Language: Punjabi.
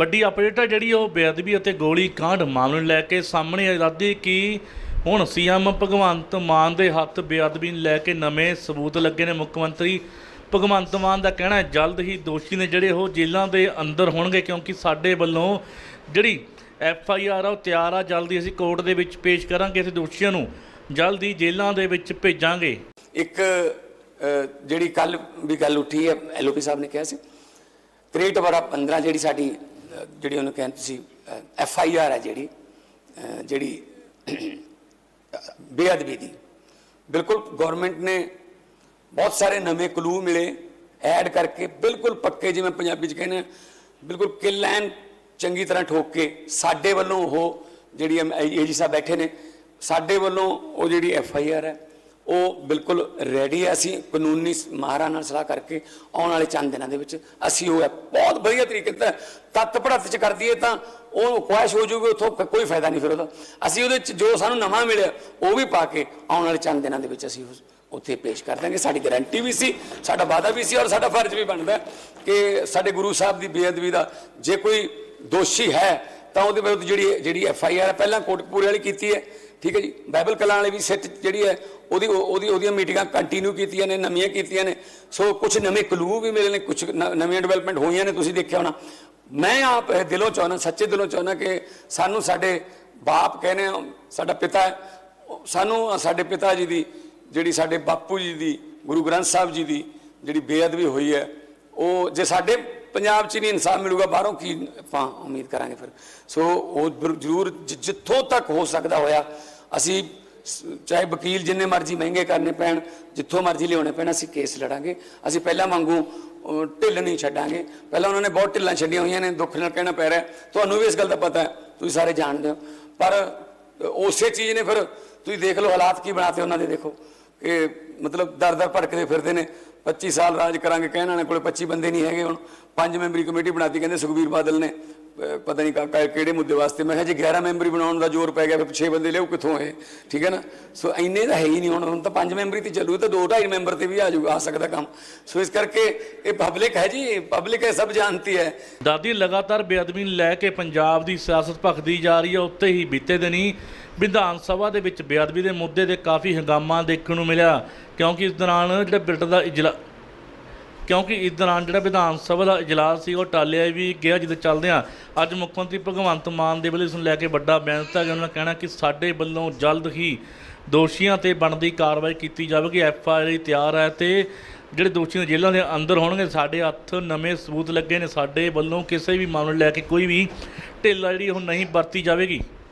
ਵੱਡੀ ਅਪਡੇਟ ਹੈ ਜਿਹੜੀ ਉਹ ਬੇਅਦਬੀ ਅਤੇ ਗੋਲੀ ਕਾਂਡ ਮਾਮਲੇ ਨੂੰ ਲੈ ਕੇ ਸਾਹਮਣੇ ਆ ਜਾਂਦੀ ਕਿ ਹੁਣ ਸੀਐਮ ਭਗਵੰਤ ਮਾਨ ਦੇ ਹੱਥ ਬੇਅਦਬੀ ਨੂੰ ਲੈ ਕੇ ਨਵੇਂ ਸਬੂਤ ਲੱਗੇ ਨੇ। ਮੁੱਖ ਮੰਤਰੀ ਭਗਵੰਤ ਮਾਨ ਦਾ ਕਹਿਣਾ ਹੈ, ਜਲਦ ਹੀ ਦੋਸ਼ੀ ਨੇ ਜਿਹੜੇ ਉਹ ਜੇਲ੍ਹਾਂ ਦੇ ਅੰਦਰ ਹੋਣਗੇ ਕਿਉਂਕਿ ਸਾਡੇ ਵੱਲੋਂ ਜਿਹੜੀ ਐਫ ਆਈ ਆਰ ਆ, ਉਹ ਤਿਆਰ ਆ। ਜਲਦੀ ਅਸੀਂ ਕੋਰਟ ਦੇ ਵਿੱਚ ਪੇਸ਼ ਕਰਾਂਗੇ ਤੇ ਦੋਸ਼ੀਆਂ ਨੂੰ ਜਲਦੀ ਜੇਲ੍ਹਾਂ ਦੇ ਵਿੱਚ ਭੇਜਾਂਗੇ। ਇੱਕ ਜਿਹੜੀ ਕੱਲ ਵੀ ਗੱਲ ਉੱਠੀ ਹੈ ਐਲਓਪੀ ਸਾਹਿਬ ਨੇ ਕਿਹਾ ਸੀ 63 ਬਰਾ 15 ਜਿਹੜੀ ਸਾਡੀ ਜਿਹੜੀ ਉਹਨੂੰ ਕਹਿੰਦੇ ਸੀ ਐਫ ਆਈ ਆਰ ਹੈ ਜਿਹੜੀ ਜਿਹੜੀ ਬੇਅਦਬੀ ਦੀ। ਬਿਲਕੁਲ ਗਵਰਨਮੈਂਟ ਨੇ ਬਹੁਤ ਸਾਰੇ ਨਵੇਂ ਕਲੂ ਮਿਲੇ ਐਡ ਕਰਕੇ ਬਿਲਕੁਲ ਪੱਕੇ ਜਿਵੇਂ ਪੰਜਾਬੀ ਚ ਕਹਿੰਦੇ ਆ, ਬਿਲਕੁਲ ਕਿਲ ਚੰਗੀ ਤਰ੍ਹਾਂ ਠੋਕ ਕੇ ਸਾਡੇ ਵੱਲੋਂ ਉਹ ਜਿਹੜੀ ਏਜੀ ਸਾਹਿਬ ਬੈਠੇ ਨੇ ਸਾਡੇ ਵੱਲੋਂ ਉਹ ਜਿਹੜੀ ਐਫ ਆਈ ਆਰ ਹੈ ਉਹ ਬਿਲਕੁਲ ਰੈਡੀ ਹੈ। ਅਸੀਂ ਕਾਨੂੰਨੀ ਮਾਹਰਾਂ ਨਾਲ ਸਲਾਹ ਕਰਕੇ ਆਉਣ ਵਾਲੇ ਚੰਦ ਦਿਨਾਂ ਦੇ ਵਿੱਚ ਅਸੀਂ ਉਹ ਹੈ। ਬਹੁਤ ਵਧੀਆ ਤਰੀਕੇ ਨਾਲ ਤੱਤ ਪੜਤ ਚ ਕਰ ਦਈਏ ਤਾਂ ਉਹ ਖੁਆਇਸ਼ ਹੋ ਜੂਗੀ ਉਥੋਂ ਕੋਈ ਫਾਇਦਾ ਨਹੀਂ ਫਿਰ ਉਹਦਾ। ਅਸੀਂ ਉਹਦੇ ਚ ਜੋ ਸਾਨੂੰ ਨਵਾਂ ਮਿਲਿਆ, ਉਹ ਵੀ ਪਾ ਕੇ ਆਉਣ ਵਾਲੇ ਚੰਦ ਦਿਨਾਂ ਦੇ ਵਿੱਚ ਅਸੀਂ ਉੱਥੇ ਪੇਸ਼ ਕਰ ਦਾਂਗੇ। ਸਾਡੀ ਗਾਰੰਟੀ ਵੀ ਸੀ, ਸਾਡਾ ਵਾਅਦਾ ਵੀ ਸੀ ਔਰ ਸਾਡਾ ਫਰਜ਼ ਵੀ ਬਣਦਾ ਕਿ ਸਾਡੇ ਗੁਰੂ ਸਾਹਿਬ ਦੀ ਬੇਅਦਬੀ ਦਾ ਜੇ ਕੋਈ ਦੋਸ਼ੀ ਹੈ, ਤਾਂ ਉਹਦੇ ਵਿਰੁੱਧ ਜਿਹੜੀ ਜਿਹੜੀ ਐਫ ਆਈ ਆਰ ਪਹਿਲਾਂ ਕੋਟਕਪੂਰੇ ਵਾਲੀ ਕੀਤੀ ਹੈ। ਠੀਕ ਹੈ ਜੀ? ਬਾਈਬਲ ਕਲਾਂ ਵਾਲੇ ਵੀ ਸਿੱਟ ਜਿਹੜੀ ਹੈ, ਉਹਦੀ ਉਹਦੀ ਉਹਦੀਆਂ ਮੀਟਿੰਗਾਂ ਕੰਟੀਨਿਊ ਕੀਤੀਆਂ ਨੇ, ਨਵੀਆਂ ਕੀਤੀਆਂ ਨੇ। ਸੋ ਕੁਝ ਨਵੇਂ ਕਲੂ ਵੀ ਮਿਲੇ ਨੇ ਕੁਝ ਨਵੀਆਂ ਡਿਵੈਲਪਮੈਂਟ ਹੋਈਆਂ ਨੇ, ਤੁਸੀਂ ਦੇਖਿਆ ਹੋਣਾ। ਮੈਂ ਆਪ ਇਹ ਦਿਲੋਂ ਚਾਹੁੰਦਾ, ਸੱਚੇ ਦਿਲੋਂ ਚਾਹੁੰਦਾ ਕਿ ਸਾਨੂੰ ਸਾਡੇ ਬਾਪ ਕਹਿੰਦੇ ਆ, ਸਾਡਾ ਪਿਤਾ ਸਾਨੂੰ, ਸਾਡੇ ਪਿਤਾ ਜੀ ਦੀ ਜਿਹੜੀ ਸਾਡੇ ਬਾਪੂ ਜੀ ਦੀ, ਗੁਰੂ ਗ੍ਰੰਥ ਸਾਹਿਬ ਜੀ ਦੀ ਜਿਹੜੀ ਬੇਅਦਬੀ ਹੋਈ ਹੈ, ਉਹ ਜੇ ਸਾਡੇ ਪੰਜਾਬ 'ਚ ਨਹੀਂ ਇਨਸਾਫ ਮਿਲੂਗਾ, ਬਾਹਰੋਂ ਕੀ ਆਪਾਂ ਉਮੀਦ ਕਰਾਂਗੇ ਫਿਰ? ਸੋ ਉਹ ਜ਼ਰੂਰ ਜਿ- ਜਿੱਥੋਂ ਤੱਕ ਹੋ ਸਕਦਾ ਹੋਇਆ ਅਸੀਂ ਚਾਹੇ ਵਕੀਲ ਜਿੰਨੇ ਮਰਜ਼ੀ ਮਹਿੰਗੇ ਕਰਨੇ ਪੈਣ, ਜਿੱਥੋਂ ਮਰਜ਼ੀ ਲਿਆਉਣੇ ਪੈਣ, ਅਸੀਂ ਕੇਸ ਲੜਾਂਗੇ। ਅਸੀਂ ਪਹਿਲਾਂ ਵਾਂਗੂ ਢਿੱਲ ਨਹੀਂ ਛੱਡਾਂਗੇ। ਪਹਿਲਾਂ ਉਹਨਾਂ ਨੇ ਬਹੁਤ ਢਿੱਲਾਂ ਛੱਡੀਆਂ ਹੋਈਆਂ ਨੇ, ਦੁੱਖ ਨਾਲ ਕਹਿਣਾ ਪੈ ਰਿਹਾ। ਤੁਹਾਨੂੰ ਵੀ ਇਸ ਗੱਲ ਦਾ ਪਤਾ ਹੈ, ਤੁਸੀਂ ਸਾਰੇ ਜਾਣਦੇ ਹੋ। ਪਰ ਉਸੇ ਚੀਜ਼ ਨੇ ਫਿਰ ਤੁਸੀਂ ਦੇਖ ਲਓ ਹਾਲਾਤ ਕੀ ਬਣਾਤੇ ਉਹਨਾਂ ਦੇ, ਦੇਖੋ। ਕਿ ਮਤਲਬ ਦਰ ਦਰ ਭਟਕਦੇ ਫਿਰਦੇ ਨੇ। 25 ਸਾਲ ਰਾਜ ਕਰਾਂਗੇ ਕਹਿਣ ਵਾਲੇ ਕੋਲੇ 25 ਬੰਦੇ ਨਹੀਂ ਹੈਗੇ ਹੁਣ। ਪੰਜ ਮੈਂਬਰੀ ਕਮੇਟੀ ਬਣਾਤੀ ਕਹਿੰਦੇ ਸੁਖਬੀਰ ਬਾਦਲ ਨੇ। ਪਤਾ ਨਹੀਂ ਕਾ- ਕਿਹੜੇ ਮੁੱਦੇ ਵਾਸਤੇ। ਮੈਂ ਕਿਹਾ ਜੇ 11 ਮੈਂਬਰੀ ਬਣਾਉਣ ਦਾ ਜ਼ੋਰ ਪੈ ਗਿਆ ਫਿਰ 6 ਬੰਦੇ ਲਿਓ ਕਿੱਥੋਂ ਇਹ? ਠੀਕ ਹੈ ਨਾ? ਸੋ ਇੰਨੇ ਤਾਂ ਹੈ ਹੀ ਨਹੀਂ ਹੁਣ। ਹੁਣ ਤਾਂ ਪੰਜ ਮੈਂਬਰੀ ਤੇ ਚੱਲੂ ਤਾਂ 2 2.5 ਮੈਂਬਰ ਤੇ ਵੀ ਆ ਜਾਊਗਾ ਆ ਸਕਦਾ ਕੰਮ। ਸੋ ਇਸ ਕਰਕੇ ਇਹ ਪਬਲਿਕ ਹੈ ਜੀ ਪਬਲਿਕ ਹੈ, ਸਭ ਜਾਣਤੀ ਹੈ। ਦਾਦੀ, ਲਗਾਤਾਰ ਬੇਅਦਬੀ ਨੂੰ ਲੈ ਕੇ ਪੰਜਾਬ ਦੀ ਸਿਆਸਤ ਭਖਦੀ ਜਾ ਰਹੀ ਹੈ। ਉੱਤੇ ਹੀ ਬੀਤੇ ਦਿਨੀ ਵਿਧਾਨ ਸਭਾ ਦੇ ਵਿੱਚ ਬੇਅਦਬੀ ਦੇ ਮੁੱਦੇ ਤੇ ਕਾਫੀ ਹੰਗਾਮਾ ਦੇਖਣ ਨੂੰ ਮਿਲਿਆ। ਕਿਉਂਕਿ ਇਸ ਦੌਰਾਨ ਜਿਹੜਾ ਬਿੱਟ ਦਾ ਇਜਲਾ ਕਿਉਂਕਿ ਇਸ ਦੌਰਾਨ ਜਿਹੜਾ ਵਿਧਾਨ ਸਭਾ ਦਾ ਇਜਲਾਸ ਸੀ, ਉਹ ਟਾਲਿਆ ਵੀ ਗਿਆ ਜਿਹਦੇ ਚੱਲਦੇ ਅੱਜ ਮੁੱਖ ਮੰਤਰੀ ਭਗਵੰਤ ਮਾਨ ਦੇ ਵੱਲੋਂ ਇਸ ਨੂੰ ਲੈ ਕੇ ਵੱਡਾ ਬਿਆਨ ਦਿੱਤਾ ਗਿਆ। ਉਹਨਾਂ ਦਾ ਕਹਿਣਾ ਕਿ ਸਾਡੇ ਵੱਲੋਂ ਜਲਦ ਹੀ ਦੋਸ਼ੀਆਂ ਤੇ ਬਣਦੀ ਕਾਰਵਾਈ ਕੀਤੀ ਜਾਵੇਗੀ। ਐਫ ਆਈ ਆਰ ਤਿਆਰ ਹੈ ਤੇ ਜਿਹੜੇ ਦੋਸ਼ੀ ਜੇਲ੍ਹਾਂ ਦੇ ਅੰਦਰ ਹੋਣਗੇ, ਸਾਡੇ ਹੱਥ ਨਵੇਂ ਸਬੂਤ ਲੱਗੇ ਨੇ। ਸਾਡੇ ਵੱਲੋਂ ਕਿਸੇ ਵੀ ਮਾਮਲੇ ਨੂੰ ਲੈ ਕੇ ਕੋਈ ਵੀ ਢਿੱਲ ਆ ਜਿਹੜੀ ਉਹ ਨਹੀਂ ਵਰਤੀ ਜਾਵੇਗੀ।